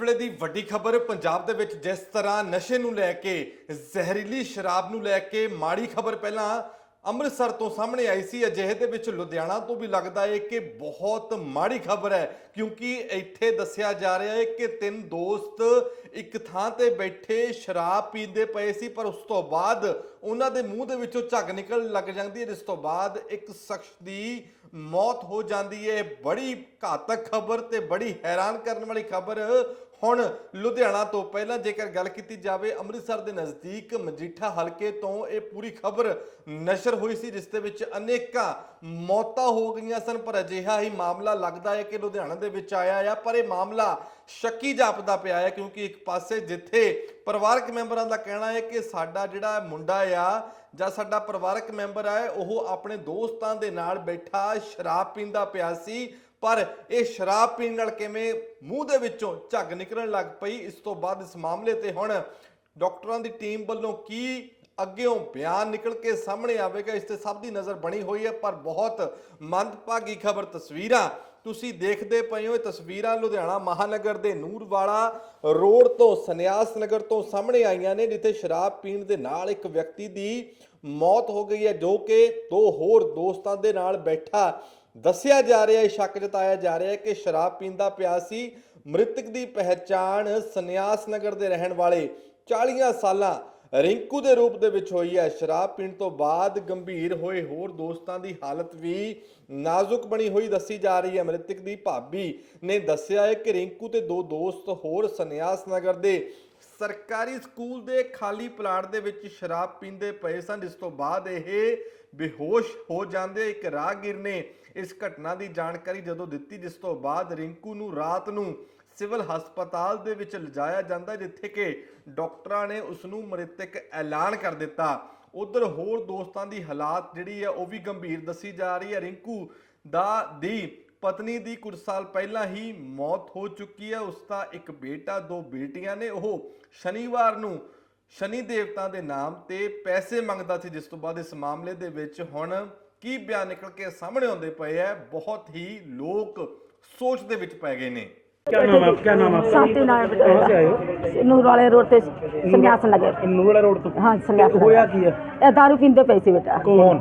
ਵੇਲੇ ਦੀ ਵੱਡੀ ਖਬਰ ਪੰਜਾਬ ਦੇ ਵਿੱਚ ਜਿਸ ਤਰ੍ਹਾਂ ਨਸ਼ੇ ਨੂੰ ਲੈ ਕੇ, ਜ਼ਹਿਰੀਲੀ ਸ਼ਰਾਬ ਨੂੰ ਲੈ ਕੇ ਮਾੜੀ ਖਬਰ ਪਹਿਲਾਂ ਅੰਮ੍ਰਿਤਸਰ ਤੋਂ ਸਾਹਮਣੇ ਆਈ ਸੀ। ਅਜਿਹੇ ਦੇ ਵਿੱਚ ਲੁਧਿਆਣਾ ਤੋਂ ਵੀ ਲੱਗਦਾ ਹੈ ਕਿ ਬਹੁਤ ਮਾੜੀ ਖਬਰ ਹੈ, ਕਿਉਂਕਿ ਇੱਥੇ ਦੱਸਿਆ ਜਾ ਰਿਹਾ ਹੈ ਕਿ ਤਿੰਨ ਦੋਸਤ ਇੱਕ ਥਾਂ ਤੇ ਬੈਠੇ ਸ਼ਰਾਬ ਪੀਂਦੇ ਪਏ ਸੀ, ਪਰ ਉਸ ਤੋਂ ਬਾਅਦ ਉਹਨਾਂ ਦੇ ਮੂੰਹ ਦੇ ਵਿੱਚੋਂ ਝੱਗ ਨਿਕਲਣ ਲੱਗ ਜਾਂਦੀ ਹੈ, ਜਿਸ ਤੋਂ ਬਾਅਦ ਇੱਕ ਸ਼ਖਸ ਦੀ ਮੌਤ ਹੋ ਜਾਂਦੀ ਹੈ। ਬੜੀ ਘਾਤਕ ਖਬਰ ਤੇ ਬੜੀ ਹੈਰਾਨ ਕਰਨ ਵਾਲੀ ਖਬਰ ਹੁਣ ਲੁਧਿਆਣਾ ਤੋਂ ਪਹਿਲਾਂ ਜੇਕਰ ਗੱਲ ਕੀਤੀ ਜਾਵੇ, ਅੰਮ੍ਰਿਤਸਰ ਦੇ ਨਜ਼ਦੀਕ ਮਜੀਠਾ ਹਲਕੇ ਤੋਂ ਇਹ ਪੂਰੀ ਖਬਰ ਨਸ਼ਰ ਹੋਈ ਸੀ, ਜਿਸ ਦੇ ਵਿੱਚ ਅਨੇਕਾਂ ਮੌਤਾਂ ਹੋ ਗਈਆਂ ਸਨ, ਪਰ ਅਜਿਹਾ ਹੀ ਮਾਮਲਾ ਲੱਗਦਾ ਹੈ ਕਿ ਲੁਧਿਆਣਾ ਦੇ ਵਿੱਚ ਆਇਆ ਆ, ਪਰ ਇਹ ਮਾਮਲਾ ਸ਼ੱਕੀ ਜਾਪਦਾ ਪਿਆ ਹੈ, ਕਿਉਂਕਿ ਇੱਕ ਪਾਸੇ ਜਿੱਥੇ ਪਰਿਵਾਰਕ ਮੈਂਬਰਾਂ ਦਾ ਕਹਿਣਾ ਹੈ ਕਿ ਸਾਡਾ ਜਿਹੜਾ ਮੁੰਡਾ ਆ ਜਾਂ ਸਾਡਾ ਪਰਿਵਾਰਕ ਮੈਂਬਰ ਹੈ ਉਹ ਆਪਣੇ ਦੋਸਤਾਂ ਦੇ ਨਾਲ ਬੈਠਾ, ਸ਼ਰਾਬ ਪੀਂਦਾ ਪਿਆ ਸੀ ਪਰ ਇਹ ਸ਼ਰਾਬ ਪੀਣ ਨਾਲ ਕਿਵੇਂ ਮੂੰਹ ਦੇ ਵਿੱਚੋਂ ਝੱਗ ਨਿਕਲਣ ਲੱਗ ਪਈ, ਇਸ ਤੋਂ ਬਾਅਦ ਇਸ ਮਾਮਲੇ ਤੇ ਹੁਣ ਡਾਕਟਰਾਂ ਦੀ ਟੀਮ ਵੱਲੋਂ ਕੀ ਅੱਗਿਓਂ ਬਿਆਨ ਨਿਕਲ ਕੇ ਸਾਹਮਣੇ ਆਵੇਗਾ, ਇਸ ਤੇ ਸਭ ਦੀ ਨਜ਼ਰ ਬਣੀ ਹੋਈ ਹੈ, ਪਰ ਬਹੁਤ ਮੰਦਭਾਗੀ ਖਬਰ, ਤਸਵੀਰਾਂ ਤੁਸੀਂ ਦੇਖਦੇ ਪਏ ਹੋ। ਇਹ ਤਸਵੀਰਾਂ ਲੁਧਿਆਣਾ ਮਹਾਨਗਰ ਦੇ ਨੂਰਵਾਲਾ ਰੋਡ ਤੋਂ, ਸੰਨਿਆਸ ਨਗਰ ਤੋਂ ਸਾਹਮਣੇ ਆਈਆਂ ਨੇ, ਜਿੱਥੇ ਸ਼ਰਾਬ ਪੀਣ ਦੇ ਨਾਲ ਇੱਕ ਵਿਅਕਤੀ ਦੀ ਮੌਤ ਹੋ ਗਈ ਹੈ, ਜੋ ਕਿ ਦੋ ਹੋਰ ਦੋਸਤਾਂ ਦੇ ਨਾਲ ਬੈਠਾ ਦੱਸਿਆ ਜਾ ਰਿਹਾ ਹੈ ਸ਼ੱਕ ਜਤਾਇਆ ਜਾ ਰਿਹਾ ਹੈ ਕਿ ਸ਼ਰਾਬ ਪੀਂਦਾ ਪਿਆ ਸੀ। ਮ੍ਰਿਤਕ ਦੀ ਪਹਿਚਾਣ ਸੰਨਿਆਸ ਨਗਰ ਦੇ ਰਹਿਣ ਵਾਲੇ 40 ਸਾਲਾਂ ਰਿੰਕੂ ਦੇ ਰੂਪ ਦੇ ਵਿੱਚ ਹੋਈ ਹੈ। ਸ਼ਰਾਬ ਪੀਣ ਤੋਂ ਬਾਅਦ ਗੰਭੀਰ ਹੋਏ ਹੋਰ ਦੋਸਤਾਂ ਦੀ ਹਾਲਤ ਵੀ ਨਾਜ਼ੁਕ ਬਣੀ ਹੋਈ ਦੱਸੀ ਜਾ ਰਹੀ ਹੈ। ਮ੍ਰਿਤਕ ਦੀ ਭਾਬੀ ਨੇ ਦੱਸਿਆ ਹੈ ਕਿ ਰਿੰਕੂ ਤੇ ਦੋ ਦੋਸਤ ਹੋਰ ਸੰਨਿਆਸ ਨਗਰ ਦੇ ਸਰਕਾਰੀ ਸਕੂਲ ਦੇ ਖਾਲੀ ਪਲਾਟ ਦੇ ਵਿੱਚ ਸ਼ਰਾਬ ਪੀਂਦੇ ਪਏ ਸਨ, ਜਿਸ ਤੋਂ ਬਾਅਦ ਇਹ ਬੇਹੋਸ਼ ਹੋ ਜਾਂਦੇ ਇੱਕ ਰਾਹਗੀਰ ਨੇ ਇਸ ਘਟਨਾ ਦੀ ਜਾਣਕਾਰੀ ਜਦੋਂ ਦਿੱਤੀ, ਜਿਸ ਤੋਂ ਬਾਅਦ ਰਿੰਕੂ ਨੂੰ ਰਾਤ ਨੂੰ ਸਿਵਲ ਹਸਪਤਾਲ ਦੇ ਵਿੱਚ ਲਿਜਾਇਆ ਜਾਂਦਾ, ਜਿੱਥੇ ਕਿ ਡਾਕਟਰਾਂ ਨੇ ਉਸ ਨੂੰ ਮ੍ਰਿਤਕ ਐਲਾਨ ਕਰ ਦਿੱਤਾ। ਉਧਰ ਹੋਰ ਦੋਸਤਾਂ ਦੀ ਹਾਲਾਤ ਜਿਹੜੀ ਹੈ, ਉਹ ਵੀ ਗੰਭੀਰ ਦੱਸੀ ਜਾ ਰਹੀ ਹੈ। ਰਿੰਕੂ ਦਾ ਦੀ ਪਤਨੀ ਦੀ ਕੁਝ ਸਾਲ ਪਹਿਲਾਂ ਹੀ ਮੌਤ ਹੋ ਚੁੱਕੀ ਹੈ ਉਸ ਦਾ ਇੱਕ ਬੇਟਾ ਦੋ ਬੇਟੀਆਂ ਨੇ ਉਹ ਸ਼ਨੀਵਾਰ ਨੂੰ ਸ਼ਨੀ ਦੇਵਤਾ ਦੇ ਨਾਮ ਤੇ ਪੈਸੇ ਮੰਗਦਾ ਸੀ ਜਿਸ ਤੋਂ ਬਾਅਦ ਇਸ ਮਾਮਲੇ ਦੇ ਵਿੱਚ ਹੁਣ ਕੀ ਬਿਆਨ ਨਿਕਲ ਕੇ ਸਾਹਮਣੇ ਆਉਂਦੇ ਪਏ ਹੈ ਬਹੁਤ ਹੀ ਲੋਕ ਸੋਚ ਦੇ ਵਿੱਚ ਪੈ ਗਏ ਨੇ क्या नाम है आप क्या नाम है आपका शांति नारायण कहाँ से आए हो ਬਟਾਲਾ ਨੂਰ ਵਾਲੇ ਰੋਡ ਤੇ ਸੰਨਿਆਸ ਨਗਰ ਨੂਰਵਾਲਾ रोड तो ਹਾਂ ਸੰਨਿਆਸ ਨਗਰ ਹੋਇਆ ਕੀ ਹੈ ਇਹ ਦਾਰੂ ਪੀਂਦੇ ਪਏ ਸੀ ਬੇਟਾ ਕੌਣ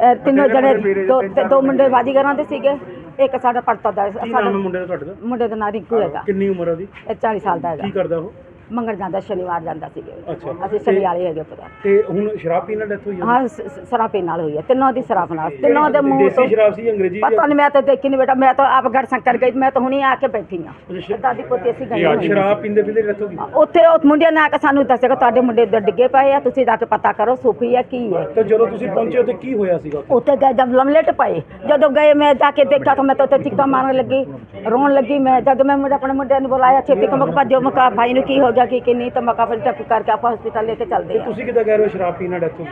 ਇਹ ਤਿੰਨੋਂ ਜਣੇ ਦੋ ਤੇ ਦੋ ਮੁੰਡੇ ਬਾਜੀਗਰਾਂ ਦੇ ਸੀਗੇ ਇੱਕ ਸਾਡਾ ਪੜਤਾ ਦਾ ਕੀ ਨਾਮ ਸਾਡਾ ਹੈ ਮੁੰਡੇ ਦਾ ਤੁਹਾਡੇ ਦਾ? ਮੁੰਡੇ ਦਾ ਨਾਂ ਰਿੰਕੂ ਹੈਗਾ। ਕਿੰਨੀ ਉਮਰ ਹੈ ਉਹਦੀ? ਇਹ 40 ਸਾਲ ਦਾ ਕੀ ਹੈਗਾ। ਕਰਦਾ ਉਹ? ਮੰਗਣ ਜਾਂਦਾ ਸ਼ਨੀਵਾਰ ਜਾਂਦਾ ਸੀਗੇ ਅੱਛਾ। ਅਸੀਂ ਸ਼ਨੀ ਵਾਲੇ ਹੈਗੇ ਪੁੱਤਰ ਤੇ। ਹੁਣ ਸ਼ਰਾਬ ਪੀਣ ਨਾਲ ਡੈਥ ਹੋਈ ਹੈ ਹਾਂ ਸ- ਸ- ਸ਼ਰਾਬ ਪੀਣ ਨਾਲ ਹੋਈ ਹੈ ਤਿੰਨੋਂ ਦੀ ਸ਼ਰਾਬ ਨਾਲ। ਤਿੰਨੋਂ ਦੇ ਮੂੰਹ ਤੋਂ ਦੇਸੀ ਸ਼ਰਾਬ ਸੀ ਅੰਗਰੇਜ਼ੀ ਪਤਾ ਨਹੀਂ ਮੈਂ ਤਾਂ ਦੇਖੀ ਨਹੀਂ ਬੇਟਾ ਮੈਂ ਤਾਂ ਆਪ ਗੜ ਸ਼ੰਕਰ ਗਈ ਮੈਂ ਤਾਂ ਹੁਣੀ ਆ ਕੇ ਬੈਠੀ ਆ। ਦਾਦੀ ਪੋਤੀ ਅਸੀਂ ਗਏ ਹੋਏ ਸ਼ਰਾਬ ਪੀਂਦੇ ਪੀਂਦੇ ਡੈਥ ਹੋ ਗਈ ਉੱਥੇ ਉਹ ਮੁੰਡਿਆਂ ਨੇ ਆ ਕੇ ਸਾਨੂੰ ਦੱਸਿਆ ਕਿ ਤੁਹਾਡੇ ਮੁੰਡੇ ਇੱਧਰ ਡਿੱਗੇ ਪਏ ਆ ਤੁਸੀਂ ਜਾ ਕੇ ਪਤਾ ਕਰੋ ਸੁਖੀ ਆ ਕੀ ਹੈ ਤੇ ਜਦੋਂ ਤੁਸੀਂ ਪਹੁੰਚੇ ਉੱਥੇ ਕੀ ਹੋਇਆ ਸੀਗਾ ਉੱਥੇ? ਉੱਥੇ ਗਏ ਜਦ ਲਮਲੇਟ ਪਏ। ਜਦੋਂ ਗਏ ਮੈਂ ਜਾ ਕੇ ਦੇਖਿਆ ਤਾਂ ਮੈਂ ਤਾਂ ਉੱਥੇ ਚਿੱਕਾ ਮਾਰਨ ਲੱਗੀ ਰੋਣ ਲੱਗੀ। ਮੈਂ ਜਦ ਮੈਂ ਮੇਰੇ ਆਪਣੇ ਮੁੰਡਿਆਂ ਨੂੰ ਬੁਲਾਇਆ ਛੇਤੀ ਕਿ ਮੈਂ ਭੱਜੋ ਮੈਂ ਕਿਹਾ ਭਾਈ ਨੂੰ ਕੀ ਹੋ ਗਿਆ ਕੀ ਕੀ ਨਹੀਂ ਤਾਂ ਮੈਂ ਕਿਹਾ ਫਿਰ ਟੱਪ ਕਰਕੇ ਆਪਾਂ ਹਸਪੀਟਲ ਲੈ ਕੇ ਚੱਲਦੇ ਆ। ਤੁਸੀਂ ਕਿੱਦਾਂ ਕਹਿ ਰਹੇ ਹੋ ਸ਼ਰਾਬ ਪੀਣ ਨਾਲ ਡੈਥ ਹੋ ਗਈ?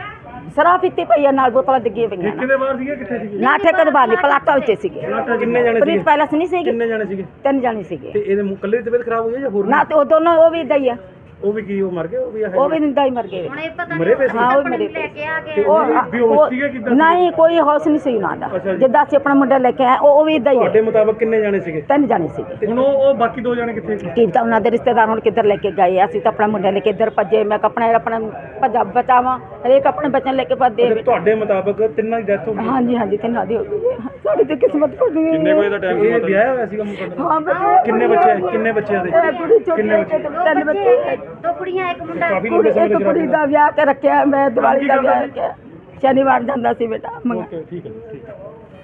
ਸ਼ਰਾਬ ਪੀਤੀ ਪਈ ਆ ਨਾਲ ਬੋਤਲਾਂ ਡਿੱਗੀਆਂ ਪਈਆਂ ਨੇ ਕਿਹਦੇ ਬਾਹਰ ਸੀਗੇ ਕਿੱਥੇ ਸੀਗੇ? ਨਾ ਠੇਕੇ ਦੇ ਬਾਹਰ ਨਹੀਂ ਪਲਾਟਾ ਵਿੱਚ ਸੀਗੇ। ਕਿੰਨੇ ਜਾਣੇ ਪ੍ਰੀਤ ਸੀਗੇ? ਪੈਲਸ ਨਹੀਂ ਸੀਗੀ। ਕਿੰਨੇ ਜਾਣੇ ਸੀਗੇ? ਤਿੰਨ ਜਾਣੇ ਸੀਗੇ। ਤੇ ਇਹਦੇ ਮੁ- ਇਕੱਲੇ ਦੀ ਤਬੀਅਤ ਖਰਾਬ ਹੋਈ ਹੈ ਜਾਂ ਹੋਰ ਵੀ? ਨਾ ਤੇ ਉਹ ਦੋਨੋਂ ਉਹ ਵੀ ਇਦਾਂ ਹੀ ਆ। ਉਹ ਵੀ ਕੀ ਉਹ ਮਰ ਗਏ ਉਹ ਵੀ ਉਹ ਵੀ ਨਿੰਦਾ ਹੀ ਮਰ ਗਏ। ਮਰੇ ਪਏ ਸੀ? ਹਾਂ ਉਹ ਮਰੇ ਪਏ ਤੇ ਉਹ ਉਹ ਬੇਹੋਸ਼ ਸੀਗੇ ਕਿੱਦਾਂ ਨਹੀਂ ਕੋਈ ਹੋਸ਼ ਨਹੀਂ ਸੀ ਉਹਨਾਂ ਦਾ। ਜੀ। ਜਿੱਦਾਂ ਅਸੀਂ ਆਪਣਾ ਮੁੰਡਾ ਲੈ ਕੇ ਆਏ ਉਹ ਉਹ ਵੀ ਇਦਾਂ ਹੀ ਤੁਹਾਡੇ ਹੈ ਮੁਤਾਬਕ ਕਿੰਨੇ ਜਾਣੇ ਸੀਗੇ? ਤਿੰਨ ਜਾਣੇ ਸੀਗੇ ਤੇ ਹੁਣ ਉਹ ਉਹ ਬਾਕੀ ਦੋ ਜਾਣੇ ਕਿੱਥੇ ਕੀ ਪਤਾ ਉਹਨਾਂ ਦੇ ਰਿਸ਼ਤੇਦਾਰ ਹੁਣ ਕਿੱਧਰ ਲੈ ਕੇ ਗਏ ਆ। ਅਸੀਂ ਤਾਂ ਆਪਣਾ ਮੁੰਡਾ ਲੈ ਕੇ ਇੱਧਰ ਭੱਜੇ ਮੈਂ ਕਿਹਾ ਆਪਣਾ ਆਪਣਾ ਭੱਜਾ ਬਚਾਵਾਂ ਹਰੇਕ ਆਪਣੇ ਬੱਚਿਆਂ ਲੈ ਕੇ ਭੱਜਦੇ ਤੇ ਤੁਹਾਡੇ ਮੁਤਾਬਕ ਤਿੰਨਾਂ ਦੀ ਡੈਥ ਹੋ ਗਈ? ਹਾਂਜੀ ਹਾਂਜੀ ਤਿੰਨਾਂ ਦੀ ਹੋ ਗਈ। ਹੈ। ਸਾਡੀ ਤੇ ਕਿਸਮਤ ਖੁੱਲੀ ਹੈ ਕਿੰਨੇ ਵਜੇ ਦਾ ਟਾਈਮ ਇਹ ਵਿਆਹ ਹੋਇਆ ਸੀਗਾ ਮੁੰਡਾ ਦਾ? ਹਾਂ ਬੱਚੇ ਕਿੰਨੇ ਬੱਚੇ? ਕਿੰਨੇ ਬੱਚੇ ਆ ਇਹ ਇਹਦੇ ਕੁੜੀ ਛੋਟੀ ਕਿੰਨੇ ਹੈ ਬੱਚੇ? ਤਿੰਨ ਬੱਚੇ ਦੋ ਕੁੜੀਆਂ ਇੱਕ ਮੁੰਡਾ ਕਾਫੀ ਕੁੜੀ ਲੋਕ ਇੱਕ ਕੁੜੀ ਦਾ ਵਿਆਹ ਕੇ ਰੱਖਿਆ ਮੈਂ ਦੀਵਾਲੀ ਦਾ ਵਿਆਹ ਰੱਖਿਆ ਸ਼ਨੀਵਾਰ ਜਾਂਦਾ ਸੀ ਬੇਟਾ ਮੰਗ ਓਕੇ ਠੀਕ ਹੈ ਜੀ, ਠੀਕ ਹੈ।